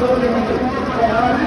ਖਾਲਸਾ ਤਾਰੀ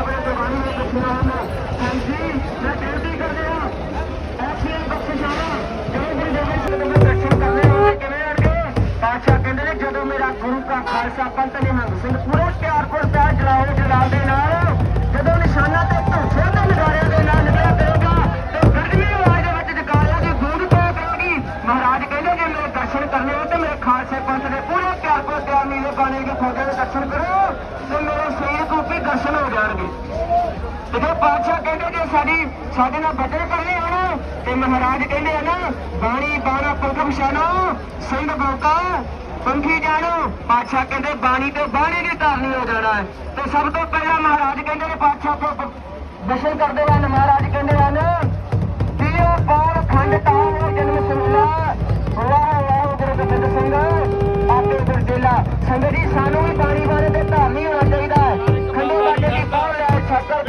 ਖਾਲਸਾ ਪੰਥ ਨਿਹੰਗ ਸਿੰਘ ਪੂਰੇ ਪਿਆਰਪੁਰ ਪਿਆਰ ਜਲਾਓ ਜਲਾਲ ਦੇ ਨਾਲ ਜਦੋਂ ਨਿਸ਼ਾਨਾ ਤੇ ਧੂਸੇ ਤੇ ਨਗਾਰਿਆਂ ਦੇ ਨਾਲ ਨਿਕਲਿਆ ਕਰੇਗਾ ਤੇ ਗਰਜਵੀਂ ਆਵਾਜ਼ ਦੇ ਵਿੱਚ ਜਕਾਰਿਆਂ ਦੀ ਗੂੰਜ ਪਿਆ ਕਰੇਗੀ ਮਹਾਰਾਜ ਕਹਿੰਦੇ ਜੇ ਮੇਰੇ ਦਰਸ਼ਨ ਕਰਨੇ ਹੋ ਤੇ ਮੇਰੇ ਖਾਲਸੇ ਪੰਥ ਦੇ ਪੂਰੇ ਪਿਆਰਪੁਰ ਪਿਆਰ ਨੀਲੇ ਬਾਣੇ ਦੀ ਖੋਜੇ ਦੇ ਦਰਸ਼ਨ ਕਰੋ ਤੇ ਮੇਰੇ ਸਰੀਰ ਰੂਪੀ ਦਰਸ਼ਨ ਹੋ ਜਾਣਗੇ ਜਦੋਂ ਪਾਤਸ਼ਾਹ ਕਹਿੰਦੇ ਜੇ ਸਾਡੀ, ਸਾਡੇ ਨਾਲ ਬਚਨ ਕਰਨੇ ਹਨ ਤੇ ਮਹਾਰਾਜ ਕਹਿੰਦੇ ਆ ਨਾ, ਬਾਣੀ ਬਾਣਾ ਪੰਖ ਪਛਾਣੋ ਸਿੰਘ ਬੋਕਾ ਪੰਖੀ ਜਾਣੋ। ਪਾਤਸ਼ਾਹ ਕਹਿੰਦੇ, ਬਾਣੀ ਤੇ ਬਾਣੀ ਦੀ ਧਾਰਨੀ ਹੋ ਜਾਣਾ ਹੈ। ਤੇ ਸਭ ਤੋਂ ਪਹਿਲਾਂ ਮਹਾਰਾਜ ਕਹਿੰਦੇ ਨੇ ਪਾਤਸ਼ਾਹ ਤੋਂ ਦਰਸ਼ਨ ਕਰਦੇ ਹਨ। ਮਹਾਰਾਜ ਕਹਿੰਦੇ ਹਨ ਜੀਓ ਪਾਰ ਖੰਡ ਤਾਰ ਜਨਮ ਸੁਣਲਾ ਵਾਹ ਵਾਹ, ਗੁਰੂ ਗੋਬਿੰਦ ਸਿੰਘ। ਆਪੇ ਗੁਰਦੇਲਾ ਸੰਗਤ ਜੀ, ਸਾਨੂੰ ਵੀ ਬਾਣੀ ਬਾਰੇ ਤੇ ਧਾਰਨੀ ਹੋਣਾ ਚਾਹੀਦਾ ਹੈ। ਖੰਡੇ ਬਾਟੇ ਦੀ ਪਾਉ ਲੈ ਛੱਕਰ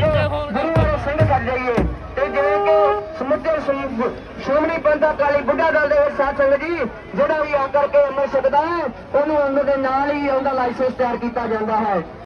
ਸਮੁੱਚੇ ਸਮ- ਸ਼੍ਰੋਮਣੀ ਪੰਥ ਅਕਾਲੀ ਬੁੱਢਾ ਦਲ ਦੇ ਸਾਥ ਸੰਗਤ ਜੀ, ਜਿਹੜਾ ਵੀ ਆ ਕਰਕੇ ਅੰਮ੍ਰਿਤ ਛਕਦਾ ਹੈ, ਉਹਨੂੰ ਅੰਮ੍ਰਿਤ ਦੇ ਨਾਲ ਹੀ ਉਹਦਾ ਲਾਇਸੈਂਸ ਤਿਆਰ ਕੀਤਾ ਜਾਂਦਾ ਹੈ।